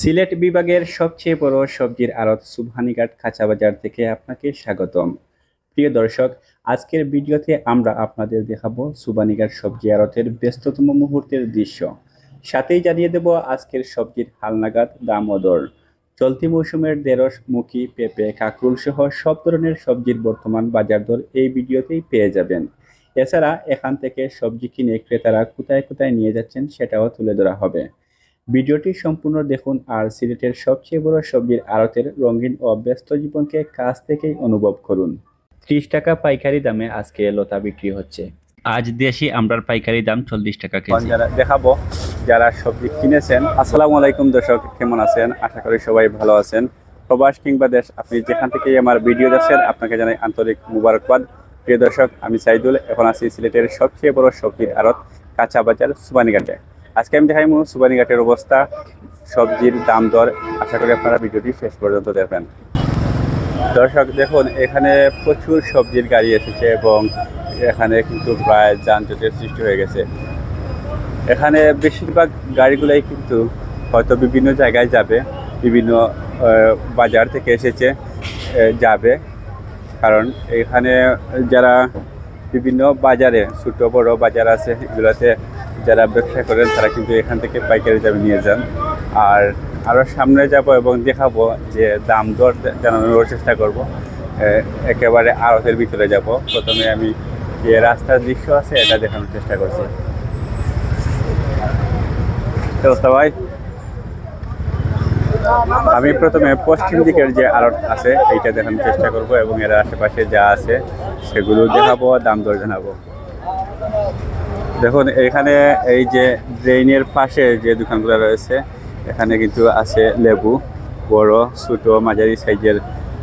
সিলেট বিভাগের সবচেয়ে বড় সবজির আড়ত সুবহানিঘাট খাঁচা বাজার থেকে আপনাকে স্বাগতম। প্রিয় দর্শক, আজকের ভিডিওতে আমরা আপনাদের দেখাবো সুবানিঘাট সবজি আড়তের ব্যস্ততম মুহূর্তের দৃশ্য। সাথেই জানিয়ে দেব আজকের সবজির হালনাগাদ দাম ও চলতি মৌসুমের দেড়শ মুখী, পেঁপে, কাকরুল সহ সব ধরনের সবজির বর্তমান বাজার দর এই ভিডিওতেই পেয়ে যাবেন। এছাড়া এখান থেকে সবজি কিনে ক্রেতারা কোথায় কোথায় নিয়ে যাচ্ছেন সেটাও তুলে ধরা হবে। ভিডিওটি সম্পূর্ণ দেখুন আর সিলেটের সবচেয়ে বড় সবজির আড়তের রঙিন ও ব্যস্ত জীবনকে কাছ থেকেই অনুভব করুন। ত্রিশ টাকা পাইকারি দামে আজকে লতা বিক্রি হচ্ছে। আজ দেশি আমরার পাইকারি দাম চল্লিশ টাকা কেজি। যারা দেখাবো, যারা সবজি কিনেছেন। আসসালামু আলাইকুম দর্শক, কেমন আছেন? আশা করি সবাই ভালো আছেন। প্রবাস কিংবা দেশ, আপনি যেখান থেকেই আমার ভিডিও দেখছেন, আপনাকে জানাই আন্তরিক মুবারকবাদ। প্রিয় দর্শক, আমি সাইদুল, এখন আছি সিলেটের সবচেয়ে বড় সবজির আড়ত, কাঁচা বাজার সুবানীঘাটে। আজকে আমি দেখাইমু সুবানীঘাটের অবস্থা, সবজির দাম দর, আশা করি আপনারা ভিডিওটি শেষ পর্যন্ত দেখবেন। দর্শক, দেখুন, এখানে প্রচুর সবজির গাড়ি এসেছে এবং এখানে কিন্তু প্রায় যানজটের সৃষ্টি হয়ে গেছে। এখানে বেশিরভাগ গাড়িগুলাই কিন্তু হয়তো বিভিন্ন জায়গায় যাবে, বিভিন্ন বাজার থেকে এসেছে যাবে। কারণ এখানে যারা বিভিন্ন বাজারে, ছোটো বড় বাজার আছে, এগুলোতে যারা ব্যবসা করেন, তারা কিন্তু এখান থেকে পাইকারি দামে নিয়ে যান। আর আরও সামনে যাব এবং দেখাবো যে দাম দর জানানোর চেষ্টা করব। একেবারে আড়তের ভিতরে যাব। প্রথমে আমি যে রাস্তার দৃশ্য আছে, এটা দেখানোর চেষ্টা করছি। ভাই? আমি প্রথমে পশ্চিম দিকের যে আড়ত আছে, এইটা দেখানোর চেষ্টা করব এবং এর আশেপাশে যা আছে, সেগুলো দেখাবো, দাম দর জানাব। দেখুন, এখানে এই যে ড্রেনের পাশে যে দোকানগুলো রয়েছে, এখানে কিন্তু আছে লেবু, বড়, ছোট, মাঝারি সাইজের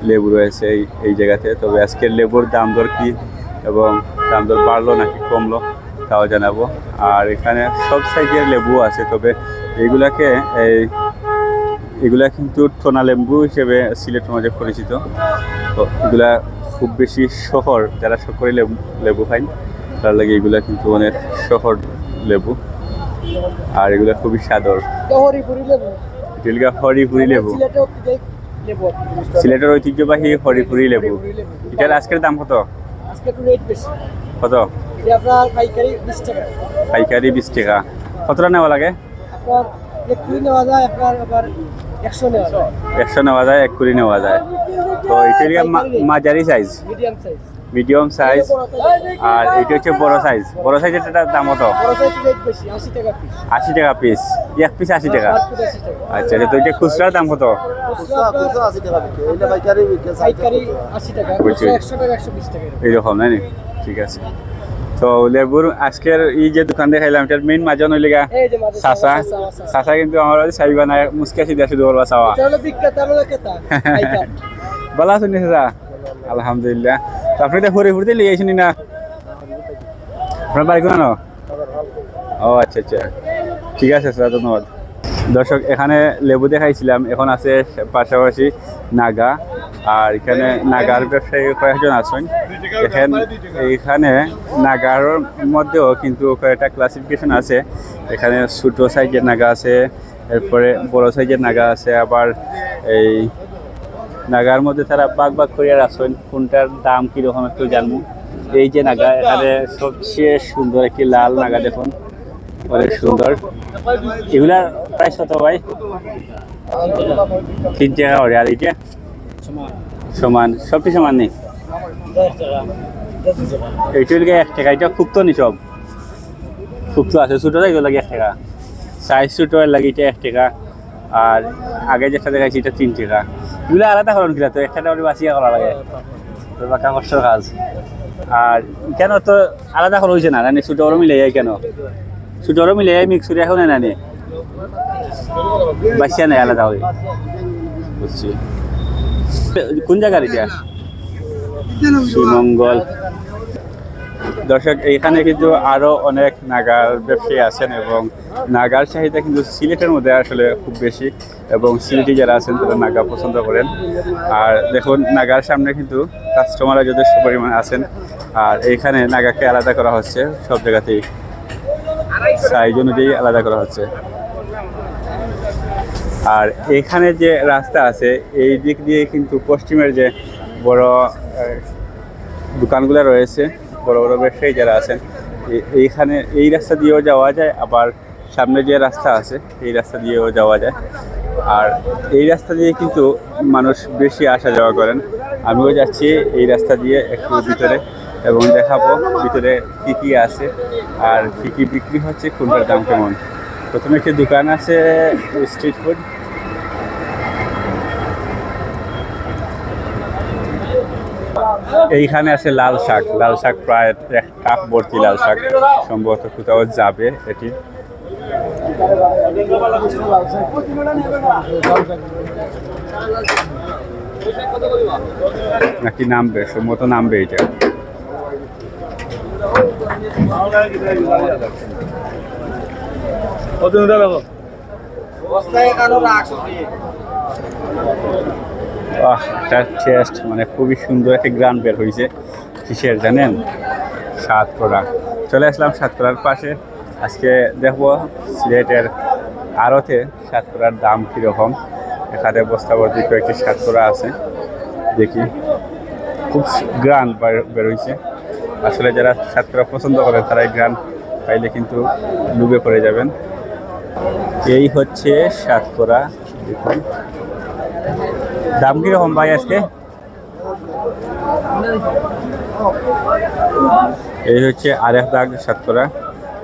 লেবু রয়েছে এই এই জায়গাতে। তবে আজকের লেবুর দাম দর কি এবং দাম দর বাড়লো নাকি কমলো, তাও জানাব। আর এখানে সব সাইজের লেবু আছে, তবে এইগুলাকে এই, এগুলা কিন্তু টোনা লেম্বু হিসেবে সিলেটের মাঝে পরিচিত। তো এগুলা খুব বেশি শহর, যারা শহরে লেবু লেবু খায় তার লাগে এগুলা কিন্তু অনেক শহর লেবু। আর এগুলা খুবই সাদর। এগুলা হরিপুরি লেবু। সিলেটে সিলেটের ঐতিহ্যবাহী হরিপুরি লেবু। এটার আজকের দাম কত? কত? পাইকারি বিশ টাকা। কতটা নেওয়া লাগে? একশো নেওয়া যায়। একশো নেওয়া যায় এক কুড়ি নেওয়া যায়। তো এটা মাঝারি size medium size medium size আর এটা হচ্ছে বড় সাইজ। বড় সাইজের দাম কত? সাইজ আশি টাকা পিস এক পিস আশি টাকা। আচ্ছা তো এটা খুচরা দাম কত। এইরকম না নি? ঠিক আছে। তো লেবুর আজকের এই যে দোকান দেখাইলাম এটার মেইন মাজন হইলে গা চাচা। চাচা কিন্তু আমার চাইবা না মুসকে আসি দিয়ে শুধু বলবা চাওয়া। এটা হলো বিক্রেতা আমরা ক্রেতা। পাইকার। ভালো আছেন নি চাচা আলহামদুলিল্লাহ। তো আপনি তো ঘুরে ঘুরতে লিয়ে আইসনি না? আপনার বাড়ি কোন? ও আচ্ছা আচ্ছা। ঠিক আছে, স্যার, ধন্যবাদ। দর্শক, এখানে লেবু দেখাইছিলাম, এখন আছে পাশাপাশি নাগা। আর এখানে নাগার ব্যবসায়ী কয়েকজন আছেন। এখান এইখানে নাগার মধ্যেও কিন্তু কয়েকটা ক্লাসিফিকেশন আছে। এখানে ছোটো সাইজের নাগা আছে, এরপরে বড় সাইজের নাগা আছে, আবার এই নাগার মধ্যে তারা বাগ বাগ করে রাখছেন কোনটার দাম কীরকম একটু জানব। এই যে নাগা, এখানে সবচেয়ে সুন্দর একটি লাল নাগা দেখুন। অনেক সুন্দর। এগুলার প্রাইস কত ভাই? তিন টাকা করে, আর এইটা? সমান। সবটি সমান নেই? এইটা লাগে এক টাকা এটা খুব তো নি সব। খুব তো আছে, ছোটো লাগে লাগে এক টাকা। সাইজ ছোটো লাগে এটা এক টাকা। আর আগে যেটা দেখাইছি, এটা তিন টাকা। এগুলো আলাদা করেন কিনা তো? একটা ডাউরি বাঁচিয়ে করা লাগে। তো বা কষ্টের কাজ। আর কেন তো আলাদা করা হয়েছে না? রানি সুটোরও মিলে যায় কেন? সুটোরও মিলে যায় মিক্স করে এখন না নে নাই আলাদা হয়ে। বুঝছি। কোন জায়গার এটা শ্রীমঙ্গল দর্শক এইখানে কিন্তু আরও অনেক নাগার ব্যবসায়ী আছেন এবং নাগার চাহিদা কিন্তু সিলেটের মধ্যে আসলে খুব বেশি এবং সিলেটি যারা আছেন তারা নাগা পছন্দ করেন। আর দেখুন নাগার সামনে কিন্তু কাস্টমাররা যথেষ্ট পরিমাণে আছেন। আর এইখানে নাগাকে আলাদা করা হচ্ছে, সব জায়গাতেই সাইজ অনুযায়ী আলাদা করা হচ্ছে। আর এখানে যে রাস্তা আছে, এই দিক দিয়ে কিন্তু পশ্চিমের যে বড় দোকানগুলো রয়েছে বড় বড় ব্যবসায়ী যারা আছেন এইখানে এই রাস্তা দিয়েও যাওয়া যায়, আবার সামনে যে রাস্তা আছে, এই রাস্তা দিয়েও যাওয়া যায়। আর এই রাস্তা দিয়ে কিন্তু মানুষ বেশি আসা যাওয়া করেন। আমিও যাচ্ছি এই রাস্তা দিয়ে একটু ভিতরে এবং দেখাবো ভিতরে কী কী আছে আর কী কী বিক্রি হচ্ছে, কোনটার দাম কেমন। প্রথমে একটি দোকান আছে স্ট্রিট ফুড এইখানে আছে লাল শাক। লাল শাক প্রায় এক কাপ ভর্তি লাল শাক। সম্ভবত কোথাও যাবে এটি। নাকি নামবে? সম্ভবত নামবে এটা। কানো রাখ আহ, তার টেস্ট মানে খুবই সুন্দর একটা গ্রান বের হয়েছে কিসের জানেন? সাতকড়া। চলে আসলাম সাতকড়ার পাশে। আজকে দেখব সিলেটের আড়তে সাতকড়ার দাম কীরকম। এখানে বস্তাবর্তী কয়েকটি সাতকড়া আছে। দেখি। খুব গ্রান বের হয়েছে আসলে যারা সাতকড়া পছন্দ করে, তারা এই গ্রান পাইলে কিন্তু ডুবে পড়ে যাবেন। এই হচ্ছে সাতকড়া। দেখুন। দাম কীরকম ভাই আজকে? এই হচ্ছে আর আরেক দাগ সাতকরা।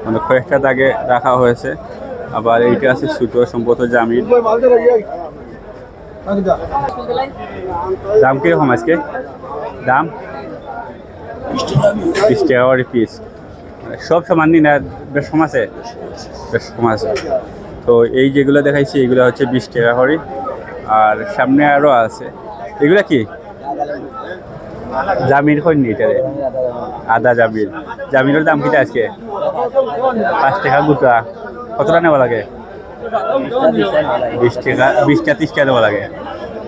মানে কয়েকটা দাগে রাখা হয়েছে। আবার এইটা আছে সুতো সম্ভবত জামিন। দাম কীরকম আজকে? দাম? বিশ টাকা পিস সব সমান নি না বেশ কম আছে? বেশ কম আছে। তো এই যেগুলো দেখাইছি, এগুলো হচ্ছে বিশ টাকা করে। আর সামনে আরও আছে। এগুলা কি? জামির কইনি এটারে আদা জামির। জামিরের দাম কিটা আজকে? পাঁচ টাকা গোটা। কতটা নেওয়া লাগে? বিশ টাকা, বিশটা ত্রিশটা নেওয়া লাগে।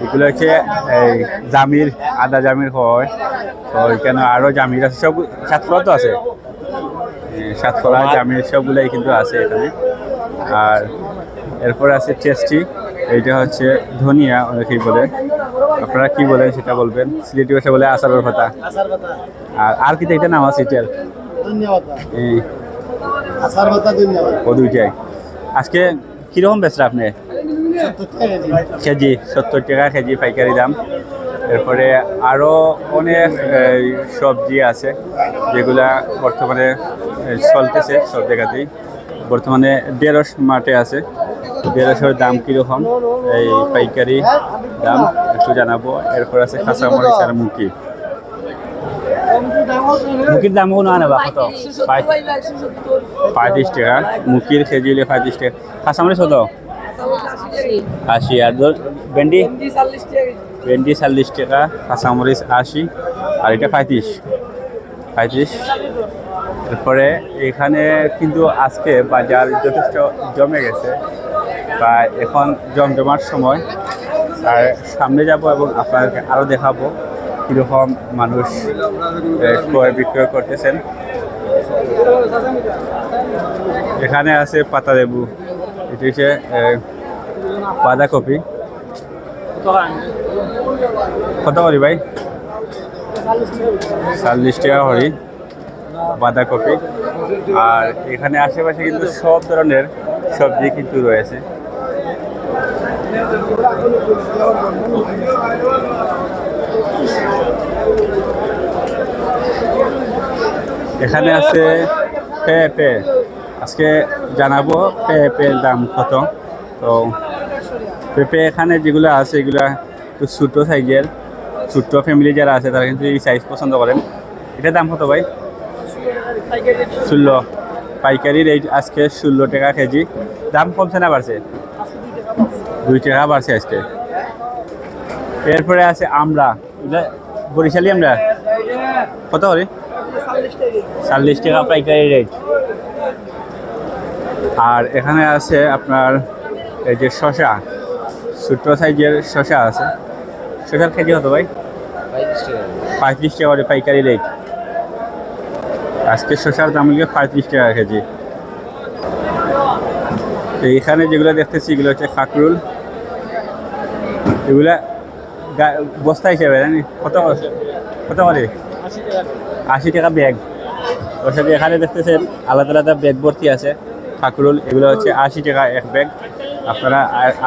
এগুলো হচ্ছে, এই জামির, আদা জামির হয়। এখানে আরও জামির আছে। সব সাতফলা তো আছে? সাতফলা জামির সবগুলাই কিন্তু আছে এখানে। আর এরপর আছে টেস্টি। এইটা হচ্ছে ধনিয়া অনেকেই বলে। আপনারা কি বলেন সেটা বলবেন। সিলেটি ভাষা বলে আচারের পাতা। কথা আর আর কি একটা নাম আছে এটার? ও দুইটাই। আজকে কীরকম বেচরা আপনি? কেজি। সত্তর টাকা কেজি পাইকারি দাম। এরপরে আরও অনেক সবজি আছে যেগুলা বর্তমানে চলতেছে সব জায়গাতেই। বর্তমানে দেড়শ মাঠে আছে। দেড়শোর দাম কীরকম? এই পাইকারি দাম একটু জানাব। এরপর আছে কাঁচামরিচ আর মুখি মুখির দাম কোনো কত পঁয়- পঁয়ত্রিশ টাকা। মুখির কেজি হলে পঁয়ত্রিশ টাকা। কাঁচামরিচ কত? আশি। আর ভেন্ডি? ভেন্ডি চল্লিশ টাকা কাঁচামরিচ আশি। আর এটা পঁয়ত্রিশ। পঁয়ত্রিশ। এরপরে এখানে কিন্তু আজকে বাজার যথেষ্ট জমে গেছে। বা এখন জমজমার সময় আর সামনে যাব এবং আপনাদেরকে আরও দেখাবো কীরকম মানুষ ক্রয় বিক্রয় করতেছেন। এখানে আছে পাতা লেবু এটি হচ্ছে বাঁধাকপি। কত করি ভাই? চল্লিশ টাকা করি বাঁধাকপি। আর এখানে আশেপাশে কিন্তু সব ধরনের সবজি কিন্তু রয়েছে। এখানে আছে পেঁপে আজকে জানাব পেঁপের দাম কত। তো পেঁপে এখানে যেগুলো আছে এগুলা একটু ছোটো সাইজের। ছোট্ট ফ্যামিলি যারা আছে তারা কিন্তু এই সাইজ পছন্দ করেন। এটার দাম কত ভাই? ষোলো। পাইকারি রেট আজকে ষোলো টাকা কেজি। দাম কমছে না বাড়ছে? দুই টাকা বাড়ছে আজকে। এরপরে আছে আমরা বরিশালি আমরা কত করে চল্লিশ টাকা পাইকারি রেট আর এখানে আছে আপনার এই যে শশা ছোট্ট সাইজের শশা আছে। শশার কেজি কত ভাই? পঁয়ত্রিশ টাকা করে পাইকারি রেট আজকে শশার দাম হলো পঁয়ত্রিশ টাকা কেজি। তো এখানে যেগুলো দেখতেছি, এগুলো হচ্ছে কাকরুল এগুলা বস্তা হিসেবে, জানি। কত কত করে? আশি টাকা ব্যাগ ওর সাথে এখানে দেখতেছেন, আলাদা আলাদা ব্যাগ ভর্তি আছে। ঠাকুরুল এগুলো হচ্ছে আশি টাকা এক ব্যাগ আপনারা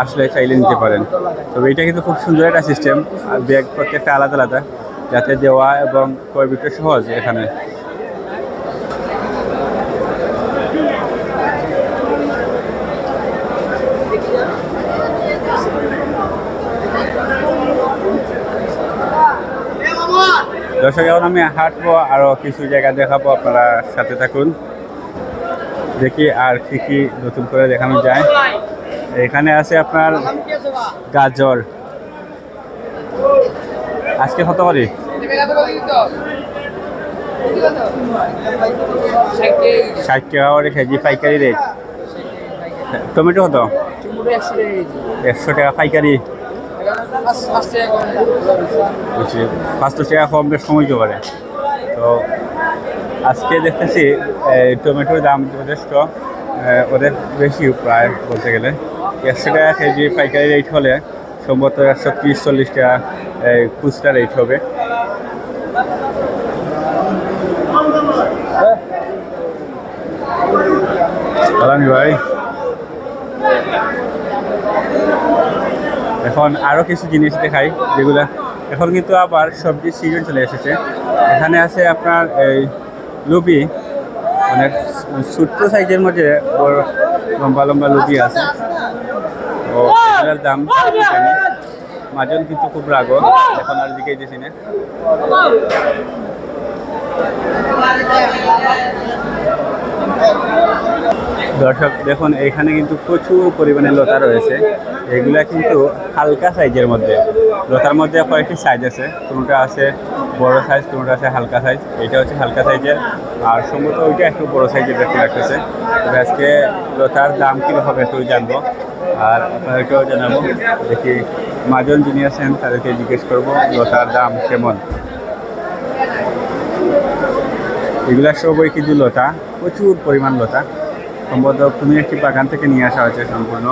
আসলে চাইলে নিতে পারেন। তবে এটা কিন্তু খুব সুন্দর একটা সিস্টেম আর ব্যাগ প্রত্যেকটা আলাদা আলাদা। যাতে দেওয়া এবং ক্রয় বিক্রয় সহজ এখানে। দর্শক এখন আমি হাঁটবো আরও কিছু জায়গা দেখাবো আপনারা সাথে থাকুন। দেখি আর কি কি নতুন করে দেখানো যায়। এখানে আছে আপনার গাজর। আজকে কত করে? ষাট টাকা করে কেজি পাইকারি রেট। টমেটো কত? একশো টাকা পাইকারি। বুঝছি। পাঁচশো টাকা কম বেশ সময় পারে। তো আজকে দেখতেছি টমেটোর দাম যথেষ্ট। ওদের বেশি প্রায় বলতে গেলে। একশো টাকা কেজি পাইকারি রেট হলে সম্ভবত একশো তিরিশ, চল্লিশ টাকা খুচরা রেট হবে। ভাই। এখন আরও কিছু জিনিস দেখাই যেগুলা এখন কিন্তু আবার সবজির সিজন চলে এসেছে এখানে আছে আপনার এই লুবি অনেক ছোট্ট সাইজের মধ্যে বড় লম্বা লম্বা লুবি আছে তো এগুলোর দাম জানি মাজন কিন্তু খুব রাগ এখন আর দিকে দিয়েছি না দর্শক, দেখুন, এখানে কিন্তু প্রচুর পরিমাণে লতা রয়েছে। এগুলা কিন্তু হালকা সাইজের মধ্যে। লতার মধ্যে কয়েকটি সাইজ আছে। কোনোটা আছে বড় সাইজ, কোনোটা আছে হালকা সাইজ। এটা হচ্ছে হালকা সাইজের। আর সম্ভবত ওইটা একটু বড় সাইজের দেখতে লাগতেছে। তবে আজকে লতার দাম কীরকম একটু জানব। আর আপনাদেরকেও জানাব। দেখি মাজন যিনি আছেন, তাদেরকে জিজ্ঞেস করব, লতার দাম কেমন? এগুলা সবই কিন্তু লতা। প্রচুর পরিমাণ লতা। সম্ভবত কোনো একটি বাগান থেকে নিয়ে আসা হয়েছে সম্পূর্ণ।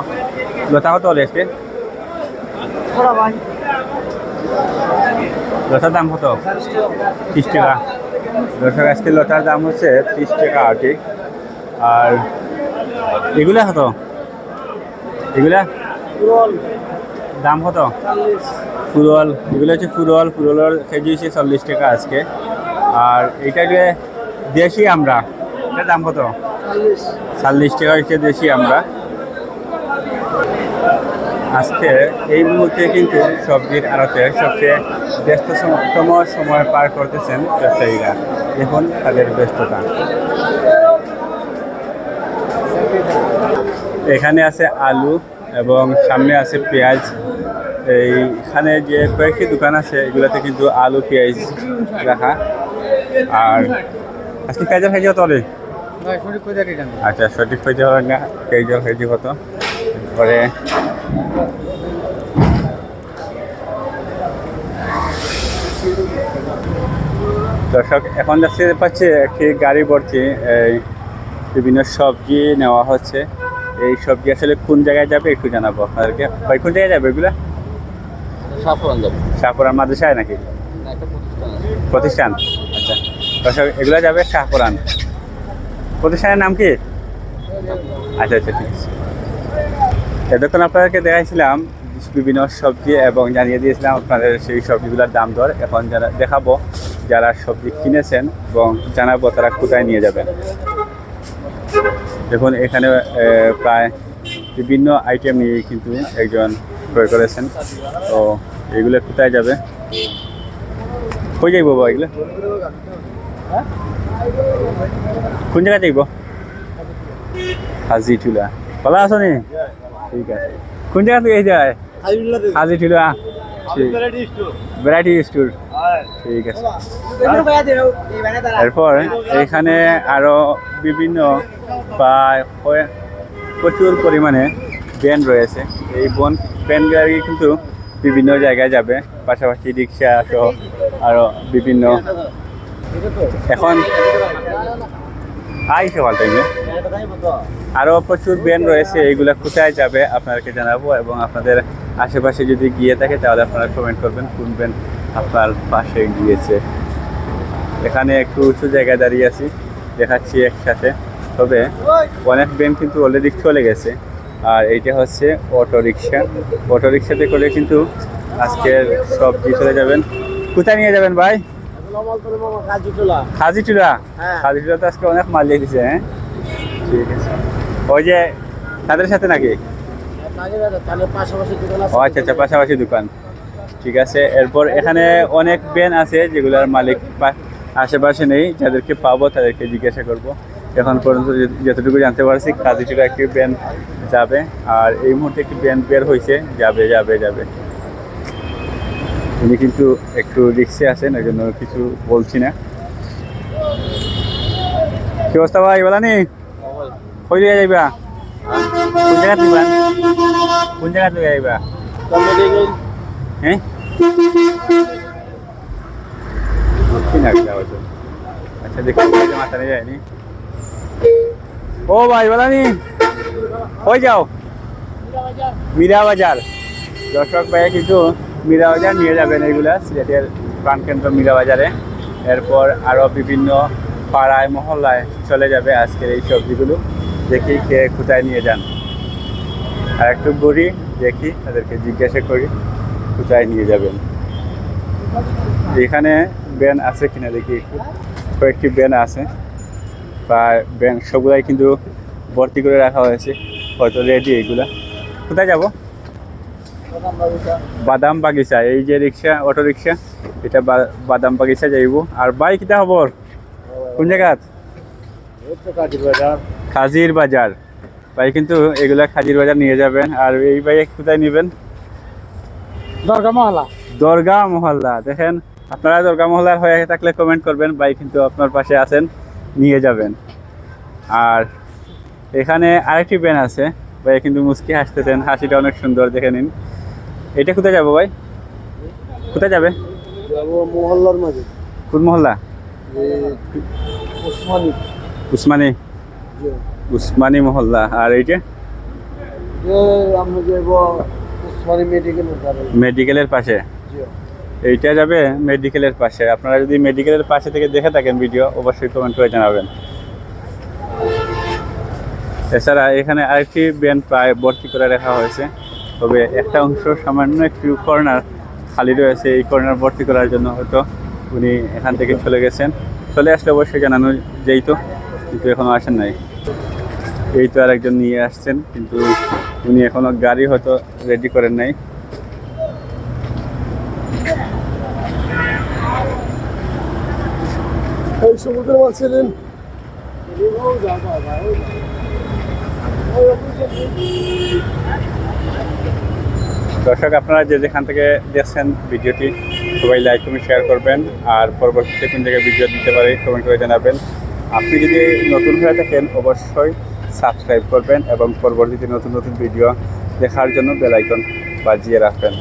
লতা কত হলে আজকে লতার দাম কত? ত্রিশ টাকা। দর্শক আজকে লতার দাম হচ্ছে ত্রিশ টাকা আটি আর এগুলা কত? এগুলা? দাম কত? ফুরল এগুলো হচ্ছে ফুরল ফুরলের কেজি হচ্ছে চল্লিশ টাকা আজকে। আর এটা যে দেশি আমরা। এটার দাম কত? চল্লিশ টাকা হচ্ছে দেশি আমরা। আজকে এই মুহূর্তে কিন্তু সবজির আড়তে সবচেয়ে ব্যস্ততম সময় পার করতেছেন ব্যবসায়ীরা। দেখুন তাদের ব্যস্ততা। এখানে আছে আলু এবং সামনে আছে পেঁয়াজ। এইখানে যে কয়েকটি দোকান আছে, এগুলোতে কিন্তু আলু, পেঁয়াজ রাখা। আর আজকে পেঁয়াজের খাইছে রে আচ্ছা সঠিক হইতে হবে না পেঁয়াজের খাইছে কত? পরে দর্শক এখন দেখতে পাচ্ছি একটি গাড়ি ভর্তি এই বিভিন্ন সবজি নেওয়া হচ্ছে। এই সবজি আসলে কোন জায়গায় যাবে একটু জানাব আপনাদেরকে। ভাই কোন জায়গায় যাবে এগুলা? সাফরান যাব। শাহপুরান মাদ্রাসায় নাকি? প্রতিষ্ঠান প্রতিষ্ঠান। আচ্ছা দর্শক এগুলো যাবে শাহপুরান প্রতিষ্ঠানের নাম কি? আচ্ছা আচ্ছা ঠিক আছে। এতক্ষণ আপনাদেরকে দেখাইছিলাম, বিভিন্ন সবজি এবং জানিয়ে দিয়েছিলাম আপনাদের সেই সবজিগুলোর দাম দর, এখন যারা দেখাবো, যারা সবজি কিনেছেন এবং জানাব তারা কোথায় নিয়ে যাবেন। দেখুন, এখানে প্রায় বিভিন্ন আইটেম নিয়ে কিন্তু একজন ক্রয় করেছেন। তো এগুলো কোথায় যাবে? হয়ে যাইব বাবা এগুলো? কোন জায়গায় যাইব হাজি টুলা ভালো আছো নি? ঠিক আছে। কোন জায়গা থেকে যায় হাজি টুলা ভ্যারাইটি স্টোর ঠিক আছে। এরপর এখানে আরও বিভিন্ন কয়ে- প্রচুর পরিমাণে ব্যান রয়েছে। এই বন ব্যানগুলি কিন্তু বিভিন্ন জায়গায় যাবে। পাশাপাশি রিক্সা সহ আরও বিভিন্ন এখন আইসে ভালো টাইমে আরও প্রচুর ব্যান্ড রয়েছে এইগুলো কোথায় যাবে আপনাদেরকে জানাব এবং আপনাদের আশেপাশে যদি গিয়ে থাকে তাহলে আপনারা কমেন্ট করবেন কোন ব্যান আপনার পাশে গিয়েছে। এখানে একটু উঁচু জায়গায় দাঁড়িয়ে আছি, দেখাচ্ছি একসাথে। তবে অনেক ব্যান কিন্তু অলরেডি চলে গেছে। আর এইটা হচ্ছে অটো রিক্সা অটো রিক্সাতে করে কিন্তু আজকের সবজি চলে যাবেন? কোথায় নিয়ে যাবেন ভাই? কাজুটোলা। খাজিটুলা হ্যাঁ। তো আজকে অনেক মাল দিয়ে দিছে হ্যাঁ? ঠিক আছে। ওই যে তাদের সাথে নাকি? ও আচ্ছা আচ্ছা পাশাপাশি দোকান। ঠিক আছে এরপর এখানে অনেক ব্যান আছে যেগুলোর মালিক আশেপাশে নেই যাদেরকে পাবো তাদেরকে জিজ্ঞাসা করব। এখন পর্যন্ত যতটুকু জানতে পারছি কাজিটুলা একটি ব্যান যাবে আর এই মুহূর্তে একটি ব্যান বের হয়েছে যাবে যাবে যাবে। উনি কিন্তু একটু রিক্সে আছেন ওই জন্য কিছু বলছি না। কি অবস্থা ভাই বলা নি কই দিয়ে যাইবা? কোন জায়গা দিবা কোন জায়গা দিয়ে যাইবা? হ্যাঁ? আচ্ছা দেখি মাথা নিয়ে যায়নি। ও ভাই বলা নি কই যাও? মীরা বাজার। দর্শক ভাই কিন্তু মীরা বাজার নিয়ে যাবেন এইগুলা সিলেটের প্রাণকেন্দ্র মীরা বাজারে এরপর আরও বিভিন্ন পাড়ায়, মহল্লায় চলে যাবে আজকের এই সবজিগুলো। দেখি কে কোথায় নিয়ে যান। আর একটু ঘুরি, দেখি তাদেরকে জিজ্ঞাসা করি, কোথায় নিয়ে যাবেন। এখানে ব্যান আছে কিনা দেখি একটু। কয়েকটি ব্যান আছে। বা ব্যান সবগুলাই কিন্তু ভর্তি করে রাখা হয়েছে। হয়তো রেডি এইগুলা কোথায় যাব? বাদাম বাগিচা এই যে রিক্সা অটো রিক্সা এটা বাদাম বাগিচা যাইব। আর বাইক কিটা খবর কোন জায়গাত খাজির বাজার। ভাই কিন্তু এগুলা খাজির বাজার নিয়ে যাবেন। আর এই ভাই কোথায় নেবেন? দরগা মহলা দরগা মহল্লা। দেখেন আপনারা দরগা মহল্লার হয়ে থাকলে কমেন্ট করবেন। ভাই কিন্তু আপনার পাশে আছেন নিয়ে যাবেন। আর এখানে আরেকটি ব্যান আছে। ভাই কিন্তু মুস্কি হাসতেছেন। হাসিটা অনেক সুন্দর দেখে নিন। এটা কোথায় যাব ভাই? কোথায় যাবে? মহল্লার মাঝে। কোন মহল্লা? ওসমানী উসমানী। উসমানী মহল্লা। আর এইটা মেডিকেলের পাশে। এইটা যাবে মেডিকেলের পাশে। আপনারা যদি মেডিকেলের পাশে থেকে দেখে থাকেন ভিডিও অবশ্যই কমেন্ট করে জানাবেন। এছাড়া এখানে আরেকটি ব্যান প্রায় ভর্তি করে রাখা হয়েছে। তবে একটা অংশ সামান্য একটু কর্নার খালি রয়েছে এই কর্নার ভর্তি করার জন্য হয়তো উনি এখান থেকে চলে গেছেন। চলে আসলে অবশ্যই জানানো যেই তো কিন্তু এখনও আসেন নাই। এই তো আরেকজন নিয়ে আসছেন কিন্তু উনি এখনও গাড়ি হয়তো রেডি করেন নাই। এই সমুদ্রের মাছ ছিলেন দর্শক, আপনারা যে যেখান থেকে দেখছেন ভিডিওটি, সবাই লাইক কমেন্ট শেয়ার করবেন। আর পরবর্তীতে কোন জায়গায় ভিডিও দিতে পারে কমেন্ট করে জানাবেন। আপনি যদি নতুন হয়ে থাকেন, অবশ্যই সাবস্ক্রাইব করবেন এবং পরবর্তীতে নতুন নতুন ভিডিও দেখার জন্য বেলাইকন বাজিয়ে রাখবেন।